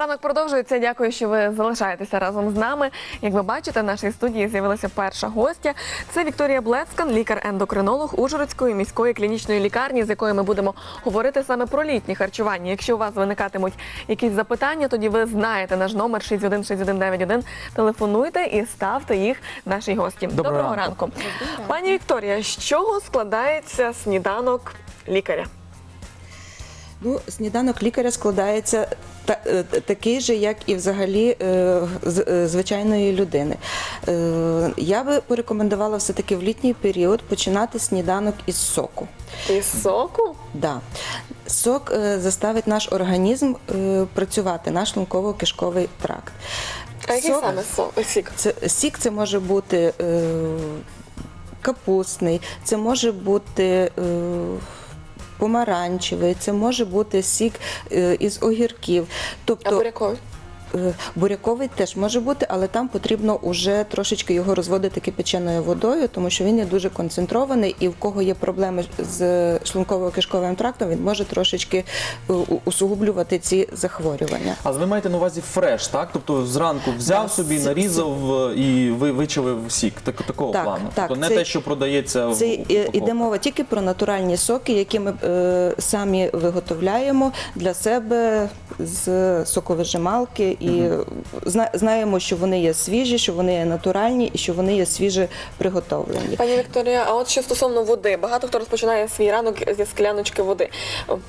Ранок продовжується. Дякую, що ви залишаєтеся разом з нами. Як ви бачите, в нашій студії з'явилася перша гостя. Це Вікторія Блецкан, лікар-ендокринолог Ужгородської міської клінічної лікарні, з якою ми будемо говорити саме про літнє харчування. Якщо у вас виникатимуть якісь запитання, тоді ви знаєте наш номер 616191. Телефонуйте і ставте їх нашій гості. Доброго ранку. ранку. Пані Вікторія, з чого складається сніданок лікаря? Ну, сніданок лікаря складається та, е, такий же, як і взагалі е, з- е, звичайної людини. Е, Я би порекомендувала все-таки в літній період починати сніданок із соку. Із соку? Да. Сок е, заставить наш організм е, працювати, наш шлунково-кишковий тракт. А який Сок- саме сок? Сік? Це, сік це може бути е, капустний, це може бути е, помаранчевий, це може бути сік е, із огірків. Тобто буряковий? Е, буряковий теж може бути, але там потрібно уже трошечки його розводити кипяченою водою, тому що він є дуже концентрований, і в кого є проблеми з шлунково-кишковим трактом, він може трошечки е, усугублювати ці захворювання. А ви маєте на увазі фреш, так? Тобто зранку взяв Да, собі, нарізав е, і ви вичавив сік. Так, такого Так, плану. так, тобто не це- те, що продається Це упаковках. іде мова тільки про натуральні соки, які ми е, самі виготовляємо для себе з соковижималки, і зна- знаємо, що вони є свіжі, що вони є натуральні і що вони є свіже приготовлені. Пані Вікторія, а от що стосовно води, багато хто розпочинає свій ранок зі скляночки води.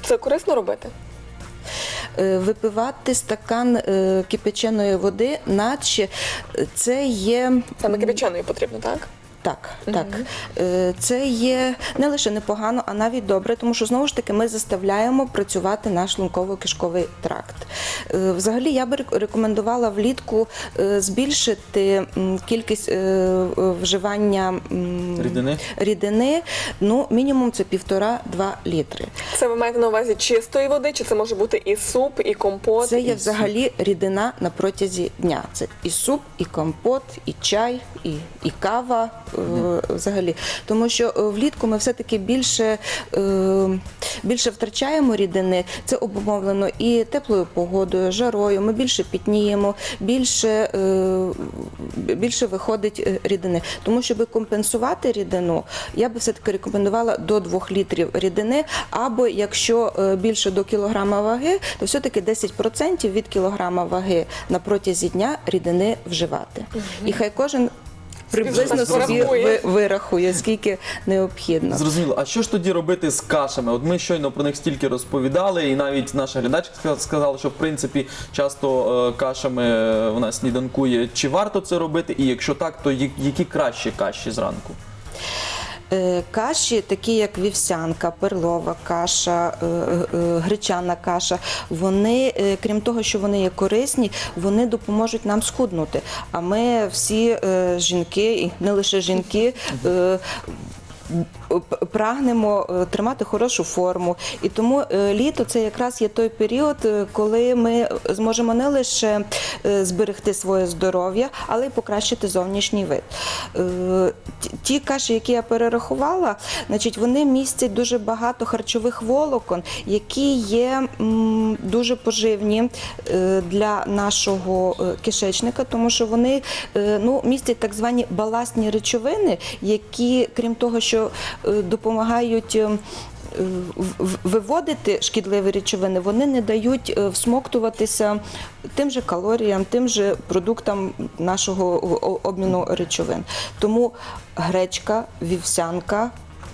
Це корисно робити? Е, Випивати стакан е, кипяченої води, наче це є Саме кипяченої потрібно, так? Так, так. Е, Це є не лише непогано, а навіть добре, тому що знову ж таки ми заставляємо працювати наш шлунково-кишковий тракт. Е, Взагалі, я би рек- рекомендувала влітку е, збільшити кількість вживання Рідини? рідини, ну мінімум це півтора-два літри. Це ви маєте на увазі чистої води, чи це може бути і суп, і компот? Це є взагалі рідина на протязі дня. Це і суп, і компот, і чай, і, і кава. Е, Взагалі, тому що е, влітку ми все-таки більше, е, більше втрачаємо рідини. Це обумовлено і теплою погодою, жарою. Ми більше пітніємо, більше, більше виходить рідини. Тому, щоб компенсувати рідину, я би все-таки рекомендувала до 2 літрів рідини, або якщо більше до кілограма ваги, то все-таки 10% від кілограма ваги на протязі дня рідини вживати. І хай кожен приблизно собі вирахує, скільки необхідно. Зрозуміло. А що ж тоді робити з кашами? От ми щойно про них стільки розповідали, і навіть наша глядачка сказала, що в принципі часто е, кашами е, вона сніданкує. Чи варто це робити? І якщо так, то які кращі каші зранку? Е, Каші, такі як вівсянка, перлова каша, е, е, гречана каша, вони, крім того, що вони є корисні, вони допоможуть нам схуднути. А ми всі жінки, і не лише жінки, прагнемо е, тримати хорошу форму. І тому е, літо це якраз є той період, е, коли ми зможемо не лише е, зберегти своє здоров'я, але й покращити зовнішній вид. Е, ті- каші, які я перерахувала, значить, вони містять дуже багато харчових волокон, які є дуже поживні е, для нашого е, кишечника, тому що вони е, ну, містять так звані баластні речовини, які, крім того, що е, допомагають. е, Виводити шкідливі речовини, вони не дають е, всмоктуватися тим же калоріям, тим же продуктам нашого обміну речовин. Тому гречка, вівсянка.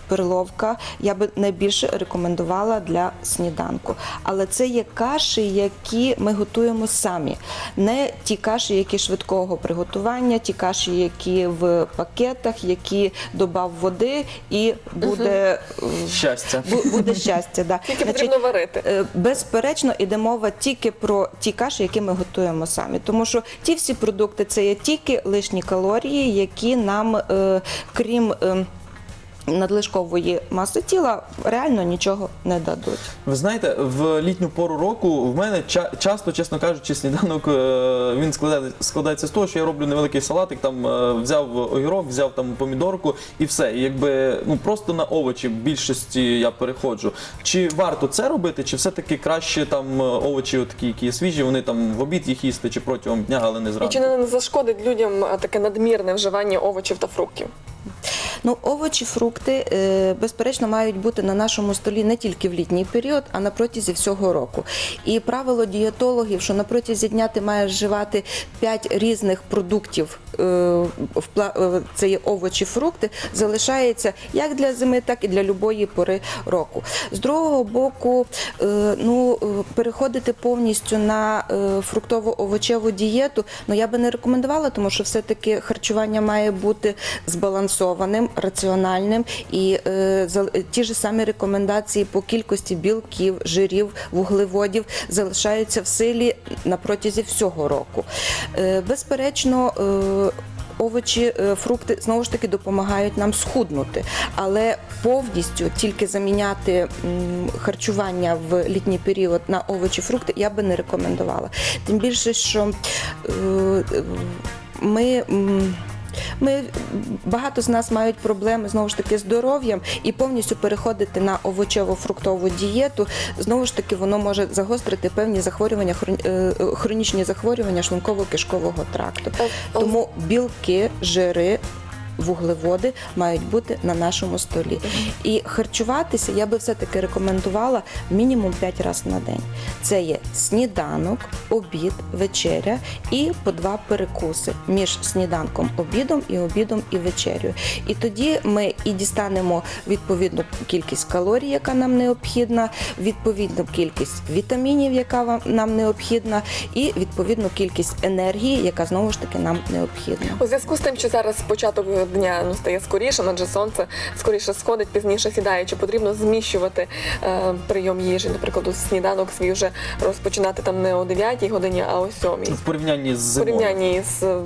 Перловка я би найбільше рекомендувала для сніданку. Але це є каші, які ми готуємо самі. Не ті каші, які швидкого приготування, ті каші, які в пакетах, які додав води, і буде, Щастя. буде щастя. Да. Тільки Значить, потрібно варити. Е, Безперечно, іде мова тільки про ті каші, які ми готуємо самі. Тому що ті всі продукти це є тільки лишні калорії, які нам, е, крім. Надлишкової маси тіла реально нічого не дадуть. Ви знаєте, в літню пору року в мене ча- часто, чесно кажучи, сніданок е, він складає, складається з того, що я роблю невеликий салатик, там е, взяв огірок, взяв там помідорку і все. І якби ну просто на овочі в більшості я переходжу. Чи варто це робити, чи все-таки краще там е, овочі, такі, які є свіжі, вони там в обід їх їсти, чи протягом дня, але не І зранку? чи не зашкодить людям таке надмірне вживання овочів та фруктів? Ну, овочі, фрукти, е, безперечно, мають бути на нашому столі не тільки в літній період, а на протязі всього року. І правило дієтологів, що на протязі дня ти маєш вживати 5 різних продуктів, е, е, це є овочі, фрукти, залишається як для зими, так і для любої пори року. З другого боку, ну, переходити повністю на фруктово-овочеву дієту, ну я би не рекомендувала, тому що все-таки харчування має бути збалансованим, раціональним і е, ті ж самі рекомендації по кількості білків, жирів, вуглеводів залишаються в силі на протязі всього року. Е, безперечно. е, Овочі, е, фрукти знову ж таки допомагають нам схуднути, але повністю тільки заміняти харчування в літній період на овочі, фрукти я би не рекомендувала. Тим більше, що ми. Ми багато з нас мають проблеми знову ж таки здоров'ям і повністю переходити на овочево-фруктову дієту. Знову ж таки, воно може загострити певні захворювання, е, е, хронічні захворювання шлунково-кишкового тракту. Тому білки, жири. Вуглеводи мають бути на нашому столі. І харчуватися я би все-таки рекомендувала мінімум 5 разів на день. Це є сніданок, обід, вечеря і по два перекуси між сніданком, обідом і обідом і вечерю. І тоді ми і дістанемо відповідну кількість калорій, яка нам необхідна, відповідну кількість вітамінів, яка нам необхідна, і відповідну кількість енергії, яка знову ж таки нам необхідна. У зв'язку з тим, що зараз початок дня ну, стає скоріше, адже сонце скоріше сходить, пізніше сідає. Чи потрібно зміщувати е, прийом їжі? Наприклад, у сніданок свій вже розпочинати там не о 9 годині, а о 7. В порівнянні з В порівнянні з е,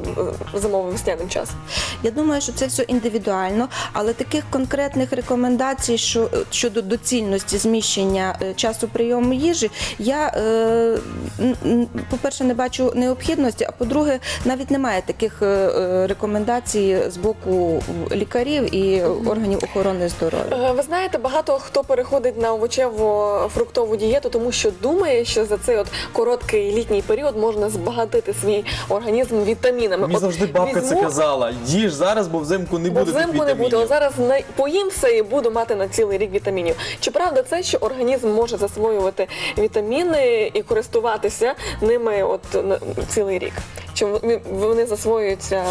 зимовим весняним часом. Я думаю, що це все індивідуально, але таких конкретних рекомендацій що, щодо доцільності зміщення е, часу прийому їжі, я, е, по-перше, не бачу необхідності, а по-друге, навіть немає таких е, е, рекомендацій з боку лікарів і органів охорони здоров'я. Е, Ви знаєте, багато хто переходить на овочево-фруктову дієту, тому що думає, що за цей от короткий літній період можна збагатити свій організм вітамінами. Мені завжди бабка це казала. Їж зараз, бо взимку не буде тих взимку не буде. вітамінів. От зараз не поїм все і буду мати на цілий рік вітамінів. Чи правда це, що організм може засвоювати вітаміни і користуватися ними от на цілий рік? Чи вони засвоюються?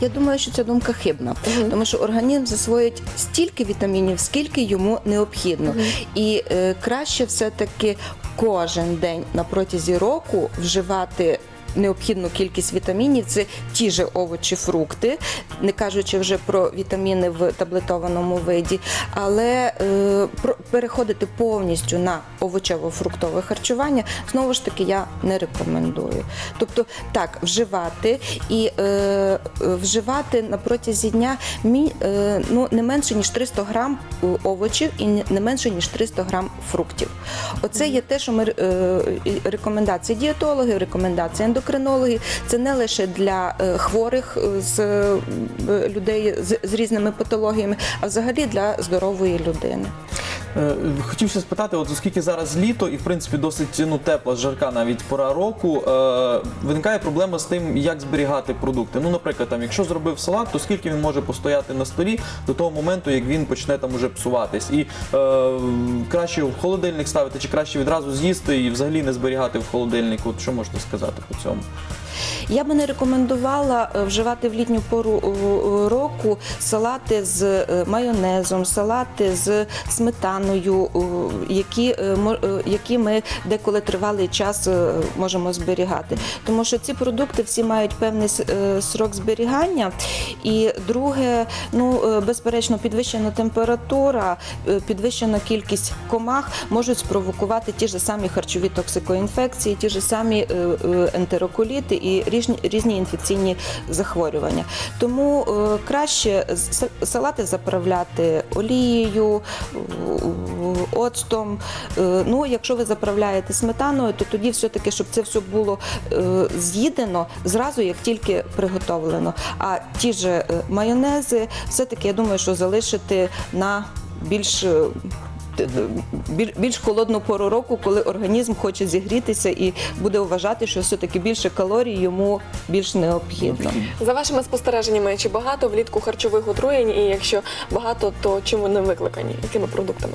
Я думаю, що ця думка хибна, тому що організм засвоїть стільки вітамінів, скільки йому необхідно. І е, краще все-таки кожен день на протязі року вживати. Необхідну кількість вітамінів це ті ж овочі, фрукти, не кажучи вже про вітаміни в таблетованому виді, але е, переходити повністю на овочево-фруктове харчування знову ж таки я не рекомендую. Тобто так, вживати і е, вживати на протязі дня мі, е, ну, не менше ніж 300 грам е, овочів і не менше ніж 300 грам фруктів. Оце є те, що ми е, рекомендації дієтологів, рекомендації ендокринологів. Це не лише для е, хворих е, з е, людей з різними патологіями, а взагалі для здорової людини. Е, Хотів ще спитати, от оскільки зараз літо і в принципі досить ну, тепла, жарка навіть пора року, е, виникає проблема з тим, як зберігати продукти. Ну, наприклад, там, якщо зробив салат, то скільки він може постояти на столі до того моменту, як він почне там уже псуватись. І е, краще в холодильник ставити, чи краще відразу з'їсти і взагалі не зберігати в холодильнику. От що можете сказати по цьому? Я би не рекомендувала е, вживати в літню пору року салати з е, майонезом, салати з сметаною. Сметаною, е, які, е, е, які ми деколи тривалий час можемо зберігати. Тому що ці продукти всі мають певний срок зберігання. І друге, ну безперечно, підвищена температура, підвищена кількість комах можуть спровокувати ті ж самі харчові токсикоінфекції, ті ж самі ентероколіти і різні, інфекційні захворювання. Тому краще салати заправляти олією, оцтом. Е, Ну, якщо ви заправляєте сметаною, то тоді все-таки, щоб це все було е, з'їдено зразу, як тільки приготовлено. А ті ж е, майонези, все-таки я думаю, що залишити на більш. Більш холодну пору року, коли організм хоче зігрітися і буде вважати, що все-таки більше калорій йому більш необхідно. За вашими спостереженнями, чи багато влітку харчових отруєнь, і якщо багато, то чим вони викликані? Якими продуктами?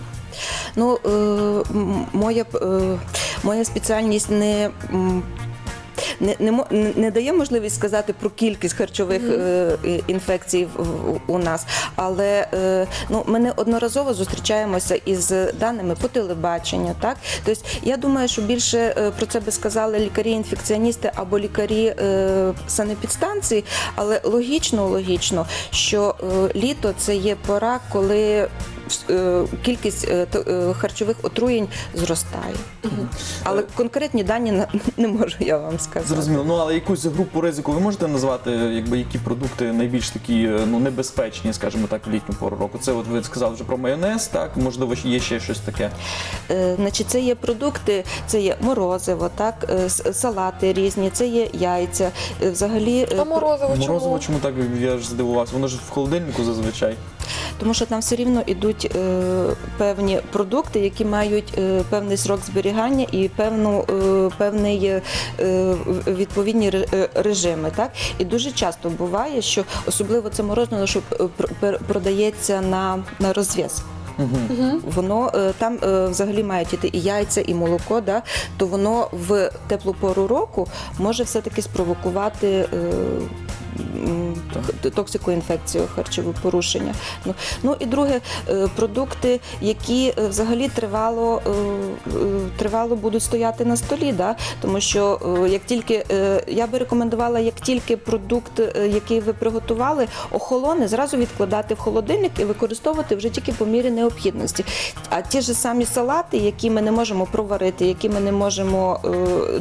Ну, е, моя, е, моя спеціальність не. Не, не, не- дає можливість сказати про кількість харчових е, інфекцій в- в- у нас, але е, ну, ми неодноразово зустрічаємося із даними по телебаченню. Так? Тобто, я думаю, що більше е, про це би сказали лікарі-інфекціоністи або лікарі е, санепідстанції, але логічно, логічно, що е, літо це є пора, коли кількість е, то- е, харчових отруєнь зростає. Але конкретні дані не можу я вам сказати. Зрозуміло. Ну але якусь групу ризику ви можете назвати, якби які продукти найбільш такі е, ну небезпечні, скажімо так, в літню пору року? Це от ви сказали вже про майонез, так можливо є ще щось таке. Е, Значить, це є продукти, це є морозиво, так, е, салати різні, це є яйця. Е, Взагалі, е, А морозиво чому? Морозиво, чому так я ж здивувався? Воно ж в холодильнику зазвичай. Тому що там все рівно йдуть е, певні продукти, які мають е, певний срок зберігання і певну, е, певний відповідні режими. Так? І дуже часто буває, що особливо це морозиво, що пр- пр- продається на, на розв'яз. Воно е, там взагалі мають іти і яйця, і молоко, да? то воно в теплу пору року може все-таки спровокувати. М, х- Токсикоінфекцію, харчове порушення. Ну, ну і друге, е, продукти, які е, взагалі тривало, е, тривало будуть стояти на столі, да? тому що як тільки я би рекомендувала, як тільки продукт, який ви приготували, охолоне, зразу відкладати в холодильник і використовувати вже тільки по мірі необхідності. А ті ж самі салати, які ми не можемо проварити, які ми не можемо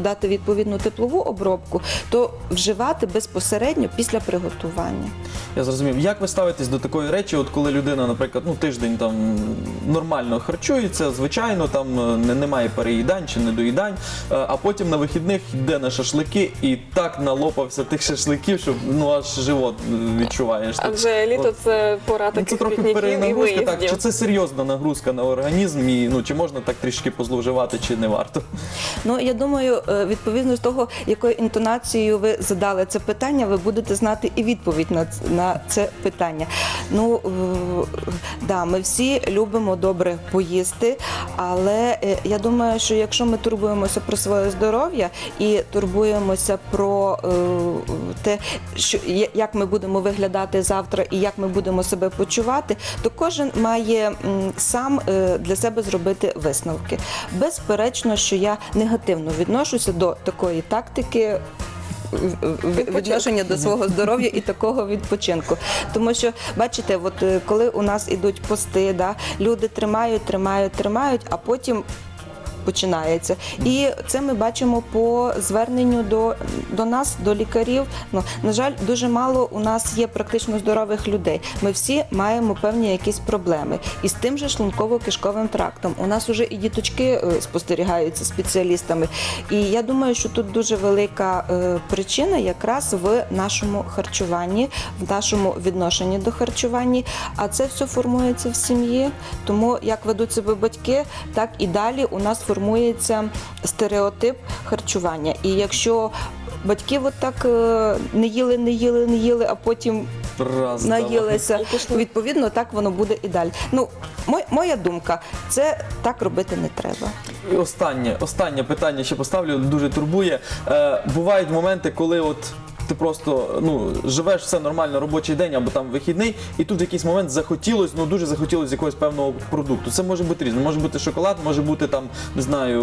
дати відповідну теплову обробку, то вживати безпосередньо після приготування. Я зрозумів. Як ви ставитесь до такої речі, от коли людина, наприклад, ну тиждень там нормально харчується, звичайно, там е, не, немає переїдань чи недоїдань, е, а потім на вихідних йде на шашлики і так налопався тих шашликів, що ну аж живот відчуваєш. Адже літо це пора Ну, це трохи пікніків і перенагрузка, так чи це серйозна нагрузка на організм, і ну чи можна так трішки позловживати, чи не варто? Ну я думаю, е, відповідно з того, якою інтонацією ви задали це питання, ви будете знати і відповідь на, на це питання. Ну е, да, ми всі любимо добре поїсти, але е, я думаю, що якщо ми турбуємося про своє здоров'я і турбуємося про е, те, що як ми будемо виглядати завтра і як ми будемо себе почувати, то кожен має сам для себе зробити висновки. Безперечно, що я негативно відношуся до такої тактики. Відношення до свого здоров'я і такого відпочинку, тому що бачите, от е, коли у нас ідуть пости, да, люди тримають, тримають, тримають, а потім починається. І це ми бачимо по зверненню до, до нас, до лікарів. Ну, на жаль, дуже мало у нас є практично здорових людей. Ми всі маємо певні якісь проблеми. І з тим же шлунково-кишковим трактом. У нас вже і діточки е, спостерігаються спеціалістами. І я думаю, що тут дуже велика е, причина якраз в нашому харчуванні, в нашому відношенні до харчування. А це все формується в сім'ї. Тому як ведуть себе батьки, так і далі у нас формується стереотип харчування. І якщо батьки от так е, не їли, не їли, не їли, а потім Раз наїлися, відповідно, так воно буде і далі. Ну, моя думка, це так робити не треба. І Останнє, останнє питання ще поставлю, дуже турбує. Е, бувають моменти, коли от ти просто ну живеш все нормально робочий день або там вихідний, і тут в якийсь момент захотілось, ну дуже захотілось якогось певного продукту. Це може бути різне. Може бути шоколад, може бути там, не знаю,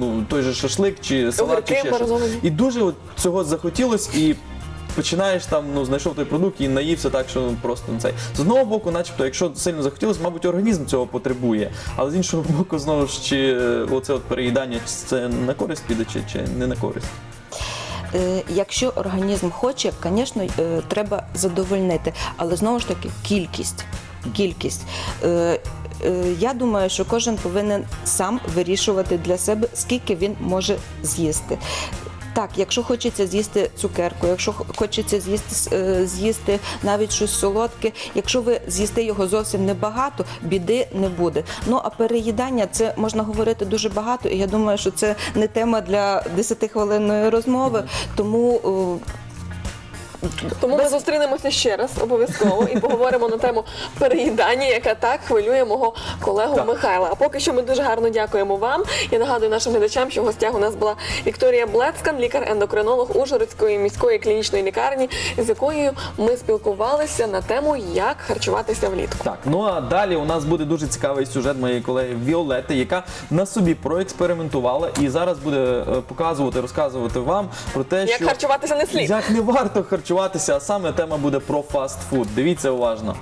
ну той же шашлик чи салат, чи ще щось. І дуже от цього захотілось і. Починаєш там, ну знайшов той продукт і наївся так, що просто цей. З одного боку, начебто, якщо сильно захотілося, мабуть, організм цього потребує. Але з іншого боку, знову ж чи е, оце от переїдання, чи це на користь піде, чи, чи не на користь. Е, Якщо організм хоче, звісно, е, треба задовольнити, але знову ж таки кількість. Кількість. Е, Я думаю, що кожен повинен сам вирішувати для себе, скільки він може з'їсти. Так, якщо хочеться з'їсти цукерку, якщо хочеться з'їсти е, з'їсти навіть щось солодке, якщо ви з'їсти його зовсім небагато, біди не буде. Ну а переїдання це можна говорити дуже багато, і я думаю, що це не тема для 10-хвилинної розмови. Тому е, Тому ми зустрінемося ще раз обов'язково і поговоримо на тему переїдання, яка так хвилює мого колегу Так. Михайла. А поки що ми дуже гарно дякуємо вам. Я нагадую нашим глядачам, що в гостях у нас була Вікторія Блецкан, лікар-ендокринолог Ужгородської міської клінічної лікарні, з якою ми спілкувалися на тему, як харчуватися влітку. Так, ну а далі у нас буде дуже цікавий сюжет моєї колеги Віолети, яка на собі проекспериментувала і зараз буде е, показувати, розказувати вам про те, Як що харчуватися не слід. як не варто харчуватися, а саме тема буде про фастфуд. Дивіться уважно.